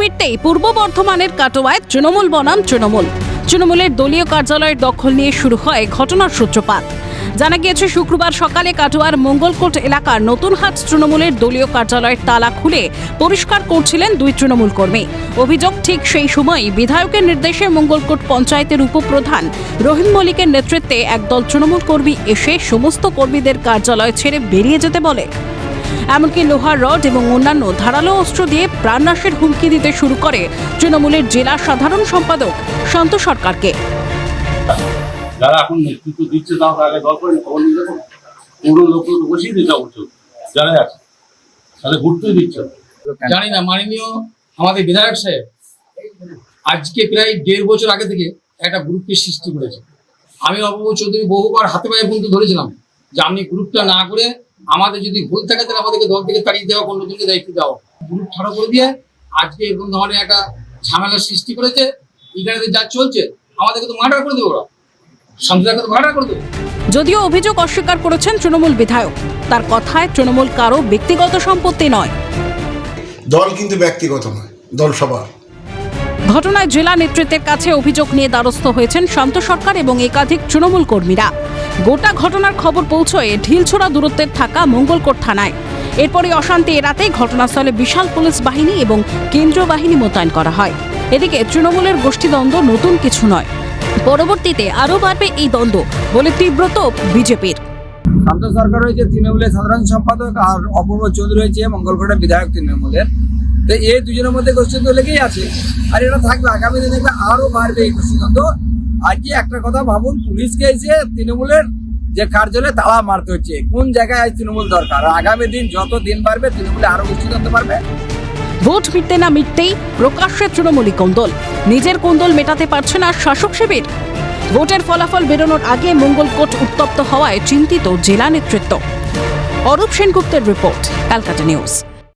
মিটতেই পূর্ব বর্ধমানের কাটোয়ায় তৃণমূল বনাম তৃণমূল। তৃণমূলের দলীয় কার্যালয়ের দখল নিয়ে শুরু হয় ঘটনার সূত্রপাত। জানা গিয়েছে, শুক্রবার সকালে কাটোয়ার মঙ্গলকোট এলাকার নতুনহাট তৃণমূলের দলীয় কার্যালয়ের তালা খুলে পরিষ্কার করছিলেন দুই তৃণমূল কর্মী। অভিযোগ, ঠিক সেই সময় বিধায়কের নির্দেশে মঙ্গলকোট পঞ্চায়েতের উপপ্রধান রহিম মল্লিকের নেতৃত্বে একদল তৃণমূল কর্মী এসে সমস্ত কর্মীদের কার্যালয় ছেড়ে বেরিয়ে যেতে বলে। এমনকি লোহার রড এবং অন্যান্য ধারালো অস্ত্র দিয়ে প্রাণনাশের হুমকি দিতে শুরু করে তৃণমূলের জেলা সাধারণ সম্পাদক শান্ত সরকারকে। যারা এখন নেতৃত্ব দিচ্ছে তাও আগে দল করে খবর নিয়ে দেখো পুরো লোক বসিয়ে দিতে বলছো যারা আছে তাহলে ঘুরতেই দিচ্ছে। জানি না মাননীয় আমাদের বিধায়ক সাহেব আজকে প্রায় দেড় বছর আগে থেকে একটা গ্রুপের সৃষ্টি করেছে। আমি অবু চৌধুরী বহুবার হাতে পায়ে বন্ধু ধরেছিলাম যে আপনি গ্রুপটা না করে আমাদের যদি ভুল থাকে তাহলে আমাদেরকে দল থেকে তাড়িয়ে দেওয়া অন্যজনকে দায়িত্ব দেওয়া গ্রুপ ঠাড়া করে দিয়ে আজকে এরকম ধরনের একটা ঝামেলার সৃষ্টি করেছে এখানে যা চলছে আমাদেরকে তো মার্ডার করে দেবো ওরা। শান্তিদাকে তো মার্ডার করে দেবো। যদিও অভিযোগ অস্বীকার করেছেন তৃণমূল বিধায়ক তার কথায় তৃণমূল কারও ব্যক্তিগত সম্পত্তি নয়। দল কিন্তু ব্যক্তিগত নয় দল সবার। ঘটনায় জেলা নেতৃত্বের কাছে অভিযোগ নিয়ে দ্বারস্থ হয়েছেন শান্ত সরকার এবং একাধিক তৃণমূল কর্মীরা। গোটা ঘটনার খবর পৌঁছয়ে ঢিলছোড়া দূরত্বের থাকা মঙ্গলকোট থানায়। এরপরে অশান্তি এড়াতে ঘটনাস্থলে বিশাল পুলিশ বাহিনী এবং কেন্দ্রীয় বাহিনী মোতায়েন করা হয়। এদিকে তৃণমূলের গোষ্ঠীদ্বন্দ্ব নতুন কিছু নয়। পরবর্তীতে আরও বাড়বে এই দ্বন্দ্ব বলে তীব্রত বিজেপির। শান্ত সরকার হয়েছে তৃণমূলের সাধারণ সম্পাদক আর অপূর্ব চৌধুরী রয়েছে মঙ্গলকোটের বিধায়ক তৃণমূলের। এই দুজনের মধ্যে গোষ্ঠীদ্বন্দ্ব লেগেই আছে। আর এটা থাকবে আগামী দিনে দেখবে আরও বাড়বে এই গোষ্ঠীদ্বন্দ্ব। আজকে একটা কথা ভাবুন, পুলিশকে এসে তৃণমূলের যে কার্যালয়ে তালা মারতে হচ্ছে, কোন জায়গায় আজ তৃণমূল দরকার? আগামী দিন যত দিন বাড়বে, তৃণমূলে আরও গোষ্ঠীদ্বন্দ্ব বাড়বে। ভোট মিটতে না মিটতেই প্রকাশ্যে তৃণমূলী কোন্দল। নিজের কোন্দল মেটাতে পারছে না শাসক শিবির। ভোটের ফলাফল বেরোনোর আগে মঙ্গলকোট উত্তপ্ত হওয়ায় চিন্তিত জেলা নেতৃত্ব। অরূপ সেনগুপ্তের রিপোর্ট, ক্যালকাটা নিউজ।